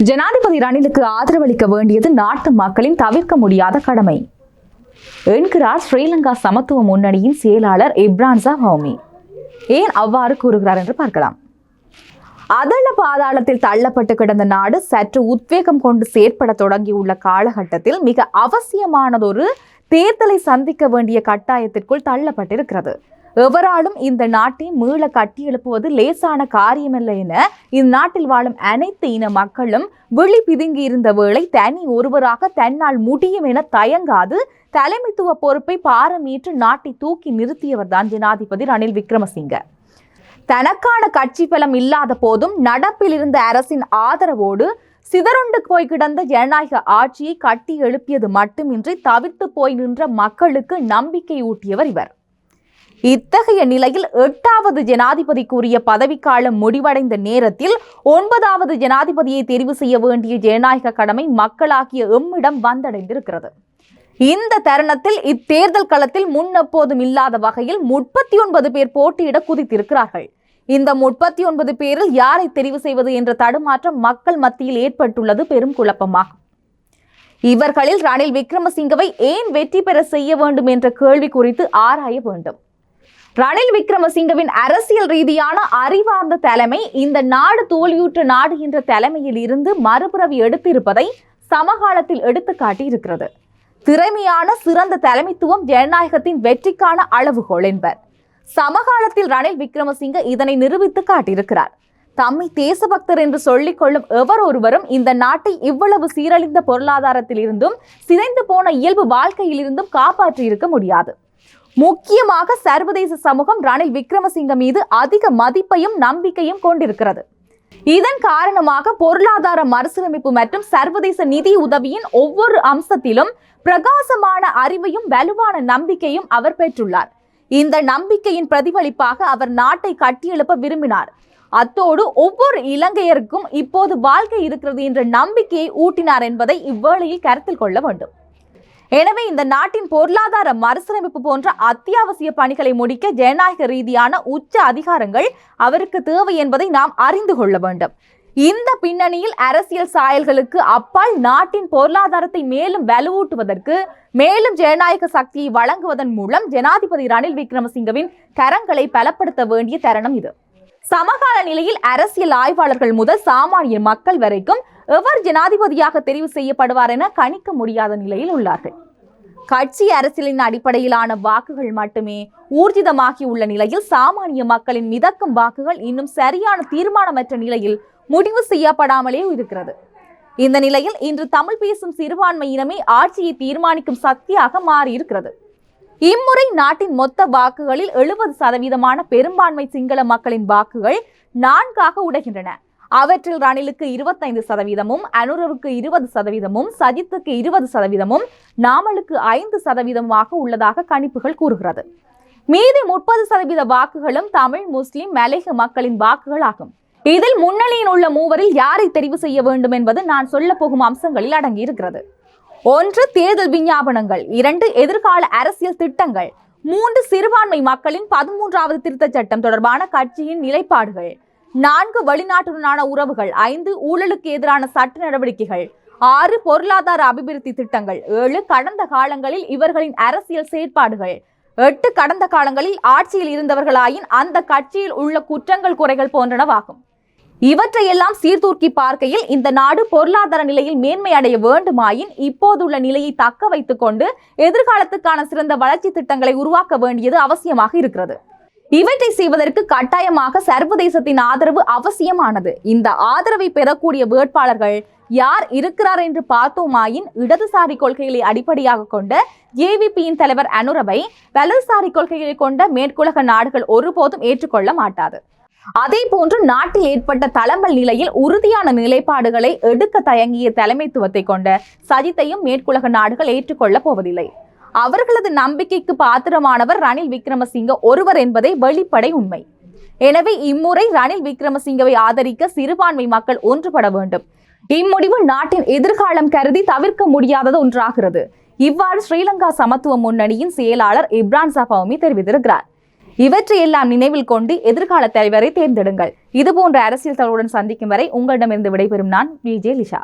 ஜனாதிபதி ரணிலுக்கு ஆதரவளிக்க வேண்டியது நாட்டு மக்களின் தவிர்க்க முடியாத கடமை. என்கிறார் ஸ்ரீலங்கா சமத்துவ முன்னணியின் செயலாளர் இப்ரான்சா ஹவுமி. ஏன் அவ்வாறு கூறுகிறார் என்று பார்க்கலாம். அதள பாதாளத்தில் தள்ளப்பட்டு கிடந்த நாடு சற்று உத்வேகம் கொண்டு செயற்பட தொடங்கியுள்ள காலகட்டத்தில் மிக அவசியமானதொரு தேர்தலை சந்திக்க வேண்டிய கட்டாயத்திற்குள் தள்ளப்பட்டிருக்கிறது. எவராலும் இந்த நாட்டை மீள கட்டியெழுப்புவது லேசான காரியமல்ல என இந்நாட்டில் வாழும் அனைத்து இன மக்களும் விழி பிதுங்கி இருந்த வேளை தனி ஒருவராக தன்னால் முடியும் என தயங்காது தலைமைத்துவ பொறுப்பை பாரமேற்று நாட்டை தூக்கி நிறுத்தியவர்தான் ஜனாதிபதி ரணில் விக்ரமசிங்க. தனக்கான கட்சி பலம் இல்லாத போதும் நடப்பில் இருந்த அரசின் ஆதரவோடு சிதறுண்டு போய் கிடந்த ஜனநாயக ஆட்சியை கட்டி எழுப்பியது மட்டுமின்றி தவிர்த்து போய் நின்ற மக்களுக்கு நம்பிக்கை ஊட்டியவர் இவர். இத்தகைய நிலையில் எட்டாவது ஜனாதிபதிக்குரிய பதவிக்காலம் முடிவடைந்த நேரத்தில் ஒன்பதாவது ஜனாதிபதியை தெரிவு செய்ய வேண்டிய ஜனநாயக கடமை மக்களாகிய எம்மிடம் வந்தடைந்திருக்கிறது. இந்த தருணத்தில் இத்தேர்தல் களத்தில் முன்னெப்போதும் இல்லாத வகையில் முப்பத்தி ஒன்பது பேர் போட்டியிட குதித்திருக்கிறார்கள். இந்த முப்பத்தி ஒன்பது பேரில் யாரை தெரிவு செய்வது என்ற தடுமாற்றம் மக்கள் மத்தியில் ஏற்பட்டுள்ளது பெரும் குழப்பமாகும். இவர்களில் ரணில் விக்ரமசிங்கவை ஏன் வெற்றி பெற செய்ய வேண்டும் என்ற கேள்வி குறித்து ஆராய வேண்டும். ரணில் விக்ரமசிங்கவின் அரசியல் ரீதியான அறிவார்ந்த தலைமை இந்த நாடு தோல்வியுற்ற நாடு என்ற தலைமையில் இருந்து மறுபிறவி எடுத்திருப்பதை சமகாலத்தில் எடுத்து காட்டியிருக்கிறது. திறமையான சிறந்த தலைமைத்துவம் ஜனநாயகத்தின் வெற்றிக்கான அளவுகோல் என்பர். சமகாலத்தில் ரணில் விக்ரமசிங்க இதனை நிரூபித்து காட்டியிருக்கிறார். தம்மை தேசபக்தர் என்று சொல்லிக் கொள்ளும் எவர் ஒருவரும் இந்த நாட்டை இவ்வளவு சீரழிந்த பொருளாதாரத்திலிருந்தும் சிதைந்து போன இயல்பு வாழ்க்கையிலிருந்தும் காப்பாற்றியிருக்க காப்பாற்றி இருக்க முடியாது. முக்கியமாக சர்வதேச சமூகம் ரணில் விக்ரமசிங்க மீது அதிக மதிப்பையும் நம்பிக்கையும் கொண்டிருக்கிறது. இதன் காரணமாக பொருளாதார மறுசீரமைப்பு மற்றும் சர்வதேச நிதி உதவியின் ஒவ்வொரு அம்சத்திலும் பிரகாசமான அறிவையும் வலுவான நம்பிக்கையும் அவர் பெற்றுள்ளார். இந்த நம்பிக்கையின் பிரதிபலிப்பாக அவர் நாட்டை கட்டியெழுப்ப விரும்பினார். அத்தோடு ஒவ்வொரு இலங்கையருக்கும் இப்போது வாழ்க்கை இருக்கிறது என்ற நம்பிக்கையை ஊட்டினார் என்பதை இவ்வேளையில் கருத்தில் கொள்ள வேண்டும். எனவே இந்த நாட்டின் பொருளாதார மறுசீரமைப்பு போன்ற அத்தியாவசிய பணிகளை முடிக்க ஜனநாயக ரீதியான உச்ச அதிகாரங்கள் அவருக்கு தேவை என்பதை நாம் அறிந்து கொள்ள வேண்டும். இந்த பின்னணியில் அரசியல் சாயல்களுக்கு அப்பால் நாட்டின் பொருளாதாரத்தை மேலும் வலுவூட்டுவதற்கு மேலும் ஜனநாயக சக்தியை வழங்குவதன் மூலம் ஜனாதிபதி ரணில் விக்ரமசிங்கவின் கரங்களை பலப்படுத்த வேண்டிய தருணம் இது. சமகால நிலையில் அரசியல் ஆய்வாளர்கள் முதல் சாமானிய மக்கள் வரைக்கும் எவர் ஜனாதிபதியாக தெரிவு செய்யப்படுவார் என கணிக்க முடியாத நிலையில் உள்ளார்கள். கட்சி அரசியலின் அடிப்படையிலான வாக்குகள் மட்டுமே ஊர்ஜிதமாகி உள்ள நிலையில் சாமானிய மக்களின் மிதக்கும் வாக்குகள் இன்னும் சரியான தீர்மானமற்ற நிலையில் முடிவு செய்யப்படாமலே இருக்கிறது. இந்த நிலையில் இன்று தமிழ் பேசும் சிறுபான்மை இனமே ஆட்சியை தீர்மானிக்கும் சக்தியாக மாறியிருக்கிறது. இம்முறை நாட்டின் மொத்த வாக்குகளில் எழுபது சதவீதமான பெரும்பான்மை சிங்கள மக்களின் வாக்குகள் நான்காக உடைகின்றன. அவற்றில் ரணிலுக்கு இருபத்தைந்து சதவீதமும் அனுரவுக்கு இருபது சதவீதமும் சஜித்துக்கு இருபது சதவீதமும் நாமலுக்கு ஐந்து சதவீதமாக உள்ளதாக கணிப்புகள் கூறுகிறது. மீதி முப்பது சதவீத வாக்குகளும் தமிழ் முஸ்லிம் மலேக மக்களின் வாக்குகளாகும். இதில் முன்னணியில் உள்ள மூவரில் யாரை தெரிவு செய்ய வேண்டும் என்பது நான் சொல்ல போகும் அம்சங்களில் அடங்கியிருக்கிறது. ஒன்று தேர்தல் விஞ்ஞாபனங்கள். இரண்டு எதிர்கால அரசியல் திட்டங்கள். மூன்று சிறுபான்மை மக்களின் பதிமூன்றாவது திருத்தச் சட்டம் தொடர்பான கட்சியின் நிலைப்பாடுகள். நான்கு வெளிநாட்டுடனான உறவுகள் ஐந்து ஊழலுக்கு எதிரான சட்ட நடவடிக்கைகள் ஆறு பொருளாதார அபிவிருத்தி திட்டங்கள் ஏழு கடந்த காலங்களில் இவர்களின் அரசியல் செயற்பாடுகள் எட்டு கடந்த காலங்களில் ஆட்சியில் இருந்தவர்களாயின் அந்த கட்சியில் உள்ள குற்றங்கள் குறைகள் போன்றனவாகும். இவற்றையெல்லாம் சீர்தூக்கி பார்க்கையில் இந்த நாடு பொருளாதார நிலையில் மேன்மை அடைய வேண்டுமாயின் இப்போதுள்ள நிலையை தக்க வைத்துக்கொண்டு எதிர்காலத்துக்கான சிறந்த வளர்ச்சி திட்டங்களை உருவாக்க வேண்டியது அவசியமாக இருக்கிறது. இவற்றை செய்வதற்கு கட்டாயமாக சர்வதேசத்தின் ஆதரவு அவசியமானது. இந்த ஆதரவை பெறக்கூடிய வேட்பாளர்கள் யார் இருக்கிறார் என்று பார்த்தோமாயின் இடதுசாரி கொள்கைகளை அடிப்படையாக கொண்ட ஏவிபியின் தலைவர் அனுரவை வலதுசாரி கொள்கைகளை கொண்ட மேற்குலக நாடுகள் ஒருபோதும் ஏற்றுக்கொள்ள மாட்டாது. அதே போன்று நாட்டில் ஏற்பட்ட தளம்பல் நிலையில் உறுதியான நிலைப்பாடுகளை எடுக்க தயங்கிய தலைமைத்துவத்தை கொண்ட சஜித்தையும் மேற்குலக நாடுகள் ஏற்றுக்கொள்ளப் போவதில்லை. அவர்களது நம்பிக்கைக்கு பாத்திரமானவர் ரணில் விக்ரமசிங்க ஒருவர் என்பதை வெளிப்படை உண்மை. எனவே இம்முறை ரணில் விக்ரமசிங்கவை ஆதரிக்க சிறுபான்மை மக்கள் ஒன்றுபட வேண்டும். இம்முடிவு நாட்டின் எதிர்காலம் கருதி தவிர்க்க முடியாதது ஒன்றாகிறது. இவ்வாறு ஸ்ரீலங்கா சமத்துவ முன்னணியின் செயலாளர் இப்ரான் சபௌமி தெரிவித்திருக்கிறார். இவற்றையெல்லாம் நினைவில் கொண்டு எதிர்கால தலைவரை தேர்ந்தெடுங்கள். இதுபோன்ற அரசியல் தகவலுடன் சந்திக்கும் வரை உங்களிடமிருந்து விடைபெறும் நான் விஜய் லிஷா